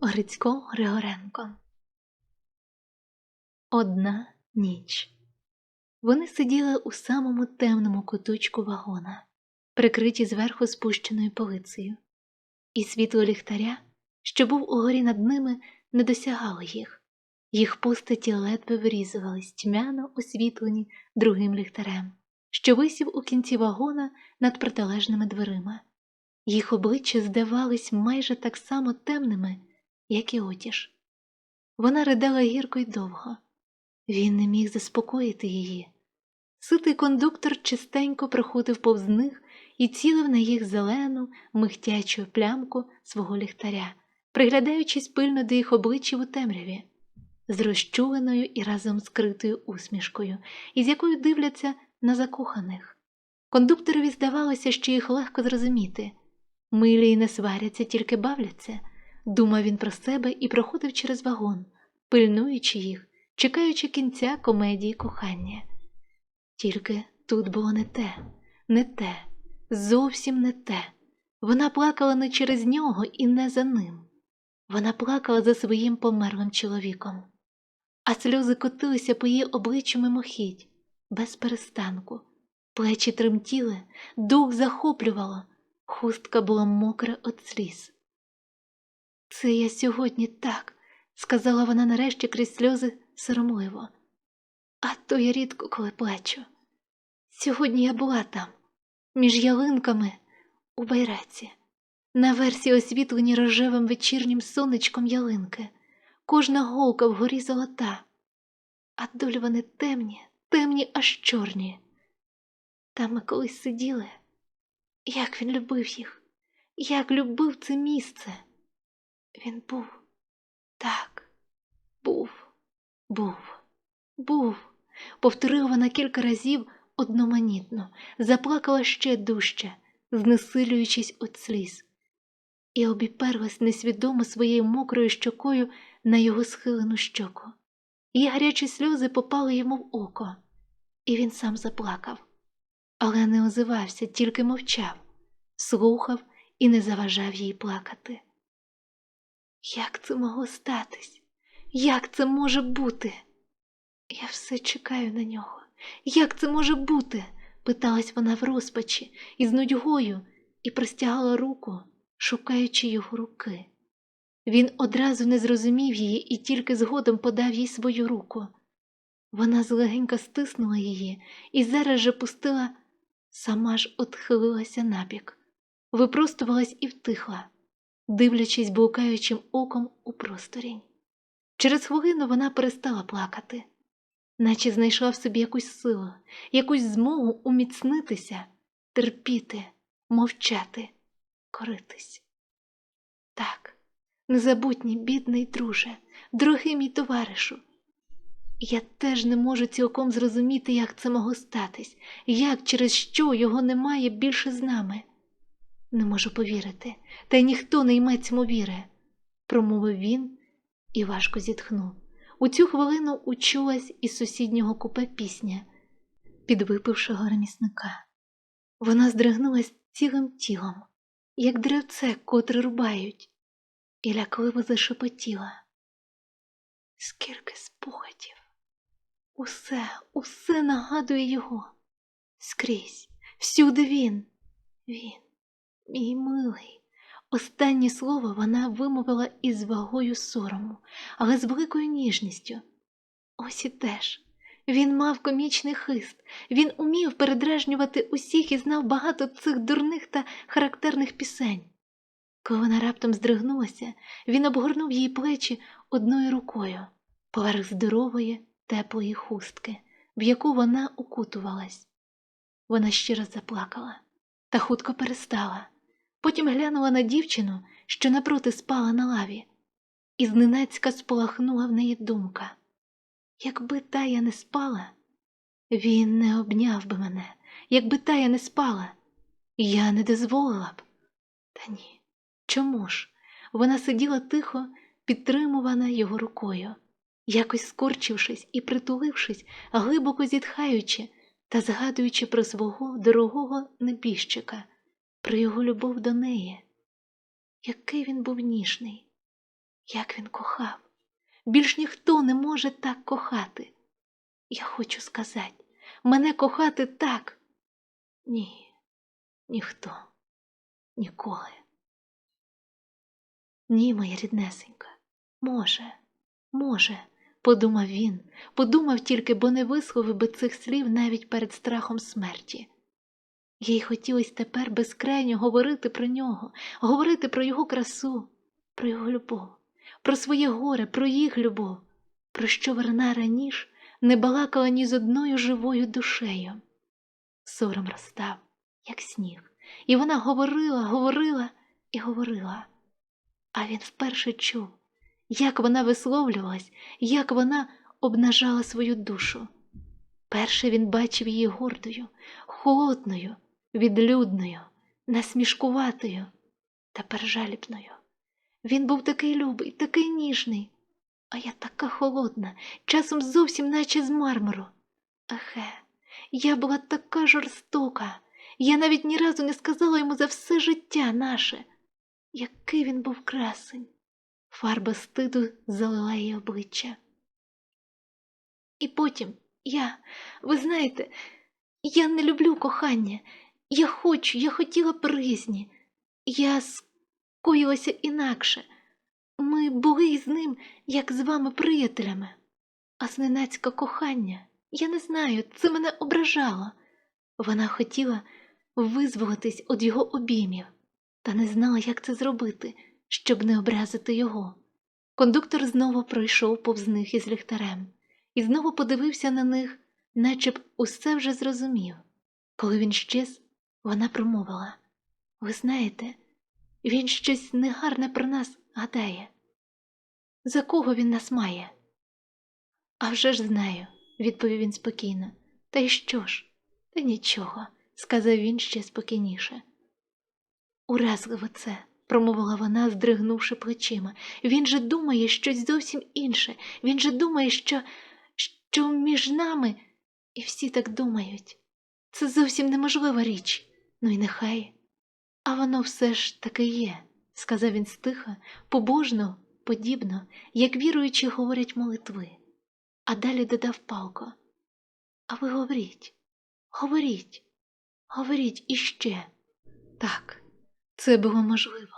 Грицько Григоренко. Одна ніч. Вони сиділи у самому темному куточку вагона, прикриті зверху спущеною полицею, і світло ліхтаря, що був угорі над ними, не досягало їх. Їх постаті ледве вирізувались тьмяно освітлені другим ліхтарем, що висів у кінці вагона над протилежними дверима. Їх обличчя здавались майже так само темними, як і отіж. Вона ридала гірко й довго. Він не міг заспокоїти її. Ситий кондуктор чистенько проходив повз них і цілив на їх зелену, михтячу плямку свого ліхтаря, приглядаючись пильно до їх обличчів у темряві, з розчуленою і разом скритою усмішкою, із якою дивляться на закоханих. Кондукторові здавалося, що їх легко зрозуміти. Милі й не сваряться, тільки бавляться. Думав він про себе і проходив через вагон, пильнуючи їх, чекаючи кінця комедії кохання. Тільки тут було не те, не те, зовсім не те. Вона плакала не через нього і не за ним. Вона плакала за своїм померлим чоловіком, а сльози котилися по її обличчю мимохідь, без перестанку. Плечі тремтіли, дух захоплювало, хустка була мокра від сліз. Це я сьогодні так, сказала вона нарешті крізь сльози соромливо. А то я рідко коли плачу. Сьогодні я була там, між ялинками у байраці, на версі освітлені рожевим вечірнім сонечком ялинки, кожна голка вгорі золота, а долі вони темні, темні, аж чорні. Там ми колись сиділи, як він любив їх, як любив це місце. Він був, так, був, був, був, повторила вона кілька разів одноманітно, заплакала ще дужче, знесилюючись від сліз, і обіперлась несвідомо своєю мокрою щокою на його схилену щоку. Її гарячі сльози попали йому в око, і він сам заплакав, але не озивався, тільки мовчав, слухав і не заважав їй плакати. Як це могло статись? Як це може бути? Я все чекаю на нього. Як це може бути? питалась вона в розпачі із нудьгою і простягала руку, шукаючи його руки. Він одразу не зрозумів її і тільки згодом подав їй свою руку. Вона злегенько стиснула її і зараз же пустила, сама ж отхилилася набік, випростувалась і втихла дивлячись блукаючим оком у просторінь. Через хвилину вона перестала плакати, наче знайшла в собі якусь силу, якусь змогу уміцнитися, терпіти, мовчати, коритись. Так, незабутній, бідний друже, дорогий мій товаришу. Я теж не можу цілком зрозуміти, як це могло статись, як через що його немає більше з нами. Не можу повірити, та й ніхто не йме цьому віри, промовив він і важко зітхнув. У цю хвилину учулась із сусіднього купе пісня, підвипившого ремісника. Вона здригнулась цілим тілом, як древце, котре рубають, і лякливо зашепотіла. Скільки спогадів! Усе, усе нагадує його. Скрізь, всюди він, він. Мій милий, останнє слово вона вимовила із вагою сорому, але з великою ніжністю. Ось і теж. Він мав комічний хист, він умів передражнювати усіх і знав багато цих дурних та характерних пісень. Коли вона раптом здригнулася, він обгорнув її плечі одною рукою, поверх здорової, теплої хустки, в яку вона укутувалась. Вона ще раз заплакала та хутко перестала. Потім глянула на дівчину, що напроти спала на лаві, і зненацька спалахнула в неї думка. Якби тая не спала, він не обняв би мене, якби тая не спала, я не дозволила б. Та ні. Чому ж? Вона сиділа тихо, підтримувана його рукою, якось скорчившись і притулившись, глибоко зітхаючи та згадуючи про свого дорогого небіжчика про його любов до неї. Який він був ніжний, Як він кохав. Більш ніхто не може так кохати. Я хочу сказати, мене кохати так. Ні, ніхто, ніколи. Ні, моя ріднесенька, може, може, подумав він, подумав тільки, бо не висловив би цих слів навіть перед страхом смерті. Їй хотілося тепер безкрайньо говорити про нього, говорити про його красу, про його любов, про своє горе, про їх любов, про що вона раніше не балакала ні з одною живою душею. Сором розстав, як сніг, і вона говорила, говорила і говорила. А він вперше чув, як вона висловлювалась, як вона обнажала свою душу. Перше він бачив її гордою, холодною, відлюдною, насмішкуватою, тепер жалібною. Він був такий любий, такий ніжний, а я така холодна, часом зовсім наче з мармуру. Ахе, я була така жорстока, я навіть ні разу не сказала йому за все життя наше. Який він був красень. Фарба стиду залила її обличчя. І потім я, ви знаєте, я не люблю кохання. Я хочу, я хотіла призні. Я скоїлася інакше. Ми були із ним, як з вами приятелями. А зненацька кохання, я не знаю, це мене ображало. Вона хотіла визволитись від його обіймів, та не знала, як це зробити, щоб не образити його. Кондуктор знову пройшов повз них із ліхтарем і знову подивився на них, наче б усе вже зрозумів. Коли він щез, вона промовила Ви знаєте, він щось негарне про нас гадає. За кого він нас має? «А вже ж знаю, відповів він спокійно. Та й що ж? Та нічого, сказав він ще спокійніше. Уразливо це, промовила вона, здригнувши плечима. Він же думає щось зовсім інше. Він же думає, що, що між нами, і всі так думають. Це зовсім неможлива річ. Ну й нехай. А воно все ж таки є, сказав він стиха, побожно, подібно, як віруючі говорять молитви. А далі додав палко. А ви говоріть, говоріть, говоріть іще. Так, це було можливо.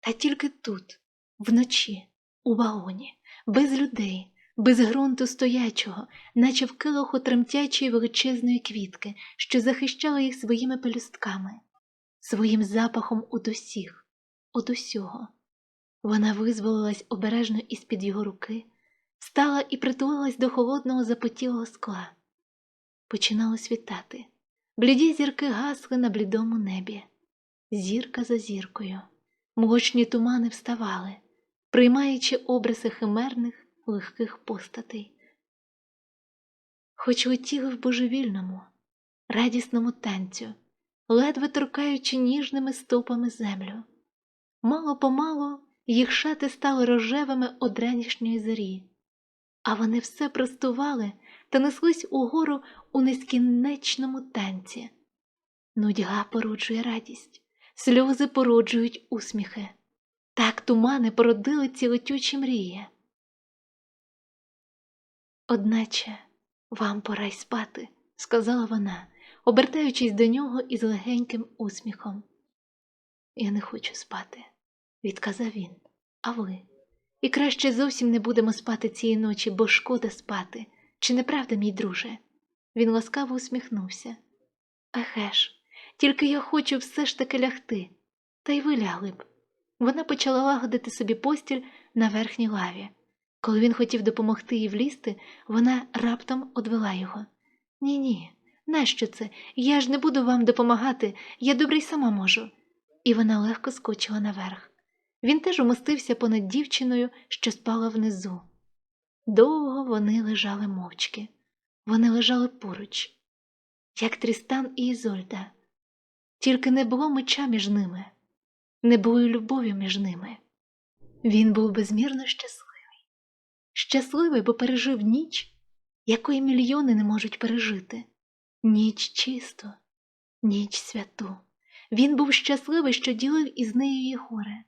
Та тільки тут, вночі, у вагоні, без людей, без ґрунту стоячого, наче в килоху тремтячої величезної квітки, що захищала їх своїми пелюстками, своїм запахом од усіх, од усього. Вона визволилась обережно із-під його руки, стала і притулилась до холодного запотілого скла. Починало світати. Бліді зірки гасли на блідому небі. Зірка за зіркою. Молочні тумани вставали, приймаючи обриси химерних легких постатей. Хоч летіли в божевільному, радісному танцю, ледве торкаючи ніжними стопами землю. Мало помалу їх шати стали рожевими од ранішньої зорі, а вони все простували та неслись угору у нескінченому танці. Нудьга породжує радість, сльози породжують усміхи. Так тумани породили ці летючі мрії. Одначе вам пора й спати, сказала вона, обертаючись до нього із легеньким усміхом. Я не хочу спати, відказав він. А ви? І краще зовсім не будемо спати цієї ночі, бо шкода спати. Чи не правда, мій друже? Він ласкаво усміхнувся. Еге ж, тільки я хочу все ж таки лягти, та й ви лягли б. Вона почала лагодити собі постіль на верхній лаві. Коли він хотів допомогти їй влізти, вона раптом одвела його. Ні, ні, нащо це? Я ж не буду вам допомагати, я добре й сама можу. І вона легко скочила наверх. Він теж умостився понад дівчиною, що спала внизу. Довго вони лежали мовчки, вони лежали поруч, як Трістан і Ізольда. Тільки не було меча між ними, не було й любові між ними. Він був безмірно щасливий. Щасливий, бо пережив ніч, якої мільйони не можуть пережити. Ніч чисто, ніч святу. Він був щасливий, що ділив із нею її горе,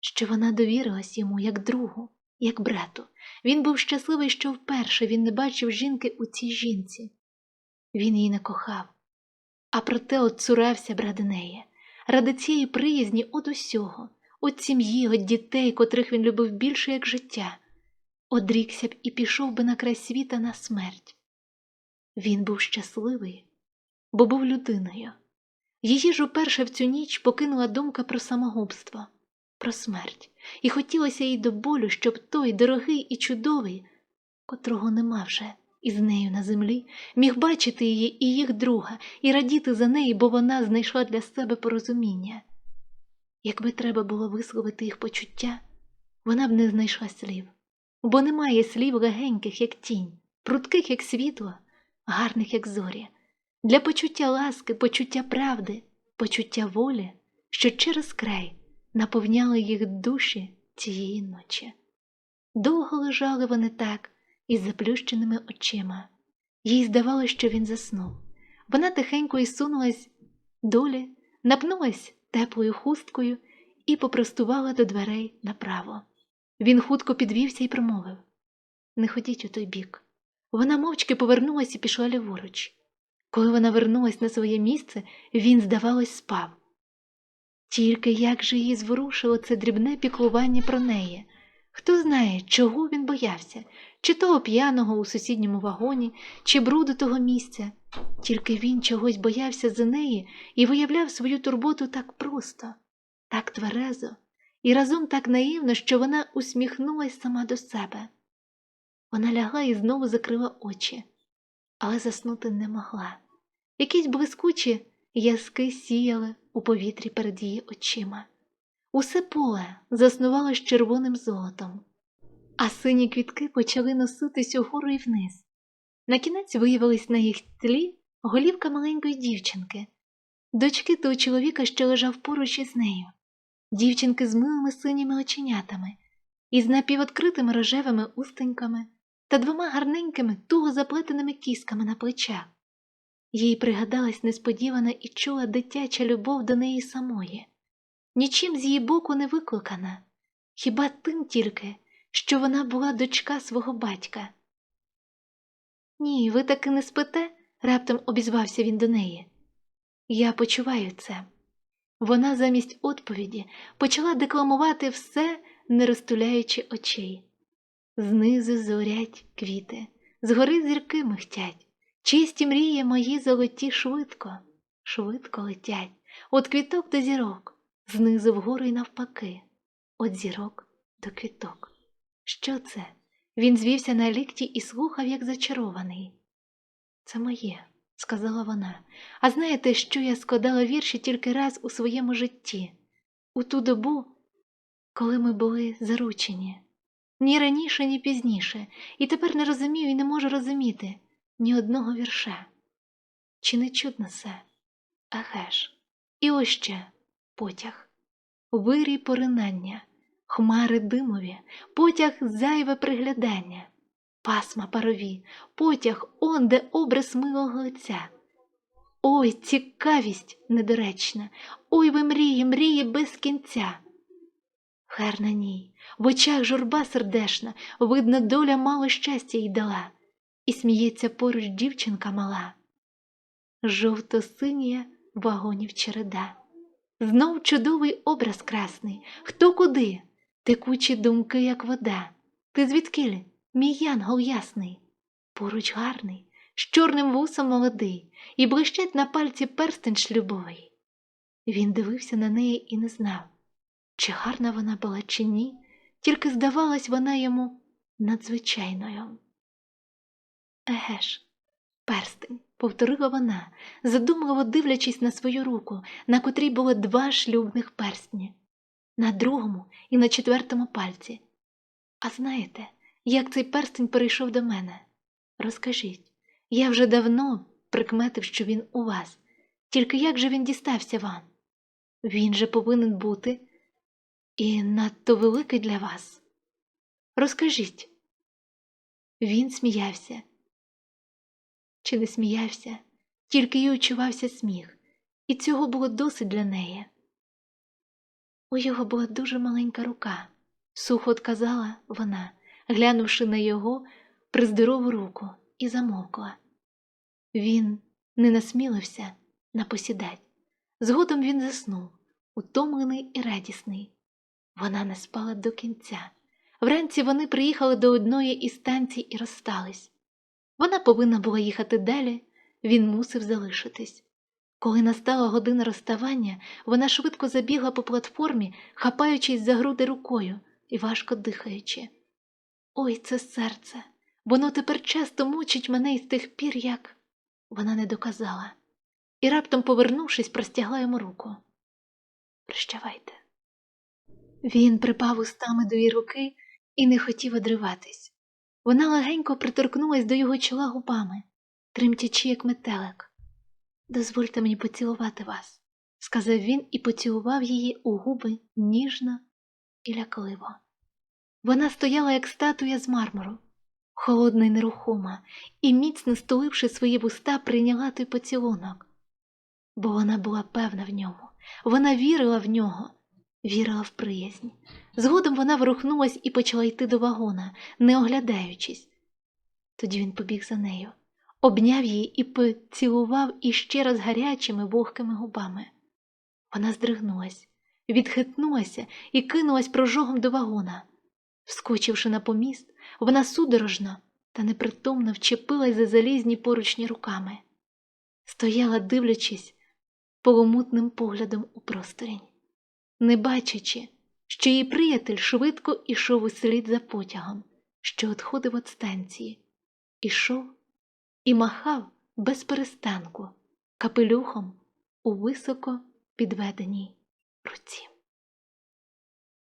що вона довірилась йому як другу, як брату. Він був щасливий, що вперше він не бачив жінки у цій жінці. Він її не кохав, а проте от цурався неї, ради цієї приязні от усього, от сім'ї, от дітей, котрих він любив більше, як життя, одрікся б і пішов би на край світа на смерть. Він був щасливий, бо був людиною. Її ж уперше в цю ніч покинула думка про самогубство, про смерть, і хотілося їй до болю, щоб той дорогий і чудовий, котрого нема вже із нею на землі, міг бачити її і їх друга, і радіти за неї, бо вона знайшла для себе порозуміння. Якби треба було висловити їх почуття, вона б не знайшла слів, бо немає слів легеньких, як тінь, прудких, як світло, гарних, як зорі, для почуття ласки, почуття правди, почуття волі, що через край наповняли їх душі цієї ночі. Довго лежали вони так, із заплющеними очима. Їй здавалося, що він заснув. Вона тихенько й сунулась долі, напнулась теплою хусткою і попростувала до дверей направо. Він хутко підвівся і промовив Не ходіть у той бік. Вона мовчки повернулась і пішла ліворуч. Коли вона вернулась на своє місце, він, здавалось, спав. Тільки як же її зворушило це дрібне піклування про неї. Хто знає, чого він боявся, чи того п'яного у сусідньому вагоні, чи бруду того місця. Тільки він чогось боявся за неї і виявляв свою турботу так просто, так тверезо, і разом так наївно, що вона усміхнулась сама до себе. Вона лягла і знову закрила очі, але заснути не могла. Якісь блискучі яски сіяли у повітрі перед її очима. Усе поле заснувало з червоним золотом, а сині квітки почали носитись угору і вниз. На кінець виявилась на їх тлі голівка маленької дівчинки, дочки того чоловіка, що лежав поруч із нею, дівчинки з милими синіми оченятами, із напівоткритими рожевими устеньками та двома гарненькими, туго заплетеними кісками на плечах. Їй пригадалась несподівана і чула дитяча любов до неї самої, нічим з її боку не викликана, хіба тим тільки, що вона була дочка свого батька. Ні, ви таки не спите, раптом обізвався він до неї. Я почуваю це. Вона замість відповіді почала декламувати все, не розтуляючи очей. Знизу зорять квіти, згори зірки михтять, чисті мрії мої золоті швидко, швидко летять, От квіток до зірок, знизу вгору й навпаки, От зірок до квіток. Що це? Він звівся на лікті і слухав, як зачарований. Це моє, сказала вона. А знаєте, що я складала вірші тільки раз у своєму житті, у ту добу, коли ми були заручені. Ні раніше, ні пізніше, і тепер не розумію і не можу розуміти ні одного вірша. Чи не чудно це? Еге ж. І ось ще потяг, вирій поринання, хмари димові, потяг зайве приглядання, пасма парові, потяг он, де образ милого лиця. Ой, цікавість недоречна, ой ви мрії, мрії без кінця. Хер на ній, в очах журба сердешна, видно, доля мало щастя їй дала, і сміється поруч дівчинка мала. Жовто-синя вагонів череда. Знов чудовий образ красний, хто куди, текучі думки, як вода. Ти звідкиль, мій янгол ясний, поруч гарний, з чорним вусом молодий, і блищать на пальці перстень шлюбовий. Він дивився на неї і не знав, чи гарна вона була, чи ні, тільки здавалась вона йому надзвичайною. Еге ж, перстень, повторила вона, задумливо дивлячись на свою руку, на котрій було два шлюбних перстні, на другому і на четвертому пальці. А знаєте, як цей перстень перейшов до мене? Розкажіть, я вже давно прикметив, що він у вас, тільки як же він дістався вам? Він же повинен бути і надто великий для вас. Розкажіть. Він сміявся. Чи не сміявся, тільки й очувався сміх, і цього було досить для неї. У його була дуже маленька рука, сухо отказала вона, глянувши на його приздорову руку, і замовкла. Він не насмілився напосідать. Згодом він заснув, утомлений і радісний. Вона не спала до кінця. Вранці вони приїхали до одної із станцій і розстались. Вона повинна була їхати далі, він мусив залишитись. Коли настала година розставання, вона швидко забігла по платформі, хапаючись за груди рукою і важко дихаючи. Ой, це серце, воно тепер часто мучить мене із тих пір, як вона не доказала, і раптом, повернувшись, простягла йому руку. Прощавайте. Він припав устами до її руки і не хотів одриватись. Вона легенько приторкнулась до його чола губами, тремтячи, як метелик. Дозвольте мені поцілувати вас, сказав він і поцілував її у губи ніжно і лякливо. Вона стояла, як статуя з мармуру, холодна й нерухома, і, міцно стуливши свої вуста, прийняла той поцілунок. Бо вона була певна в ньому, вона вірила в нього, вірила в приязнь. Згодом вона ворухнулась і почала йти до вагона, не оглядаючись. Тоді він побіг за нею, обняв її і поцілував іще раз гарячими вогкими губами. Вона здригнулась, відхитнулася і кинулась прожогом до вагона. Вскочивши на поміст, вона судорожно та непритомно вчепилась за залізні поручні руками, стояла, дивлячись поломутним поглядом у просторінь, не бачачи, що її приятель швидко ішов услід за потягом, що відходив від станції, ішов і махав без перестанку капелюхом у високо підведеній руці.